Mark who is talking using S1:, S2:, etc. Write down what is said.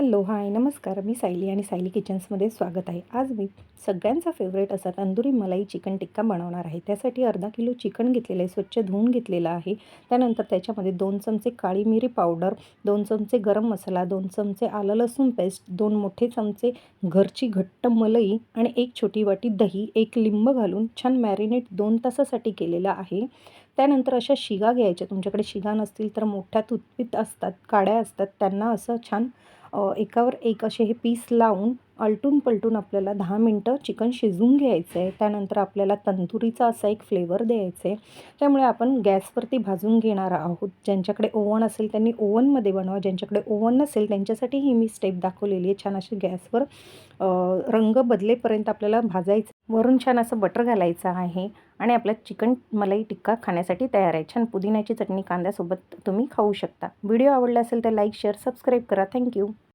S1: Hello hi नमस्कार. मी सायली आणि सायली किचन्समध्ये स्वागत आहे. आज मी सगळ्यांचा फेवरेट असा तंदुरी मलाई चिकन टिक्का बनवणार आहे. त्यासाठी अर्धा किलो चिकन घेतलेलं आहे स्वच्छ धुवून घेतलेलं आहे. त्यानंतर त्याच्यामध्ये दोन चमचे काळी मिरी पावडर दोन चमचे गरम मसाला दोन चमचे आलं लसूण पेस्ट दोन मोठे चमचे घरची घट्ट मलई आणि एक छोटी वाटी दही एक लिंब घालून छान मॅरिनेट दोन तासासाठी केलेलं आहे. त्यानंतर अशा शिगा घ्यायच्या. तुमच्याकडे शिगा नसतील तर मोठ्या तुतपीत असतात काड्या असतात त्यांना असं छान एकावर एक असे हे पीस लावून आलटून पलटून आपल्याला दहा मिनटं चिकन शिजवून घ्यायचं आहे. त्यानंतर आपल्याला तंदुरीचा असा एक फ्लेवर द्यायचा आहे. त्यामुळे आपण गॅसवरती भाजून घेणार आहोत. ज्यांच्याकडे ओव्हन असेल त्यांनी ओवनमध्ये बनवा. ज्यांच्याकडे ओवन नसेल त्यांच्यासाठी ही मी स्टेप दाखवलेली आहे. छान अशी गॅसवर रंग बदलेपर्यंत आपल्याला भाजायचं. वरून छान असं बटर घालायचं आहे आणि आपलं चिकन मलाई टिक्का खाण्यासाठी तयार आहे. छान पुदिन्याची चटणी कांद्यासोबत तुम्ही खाऊ शकता. व्हिडिओ आवडला असेल तर लाईक शेअर सबस्क्राईब करा. Thank you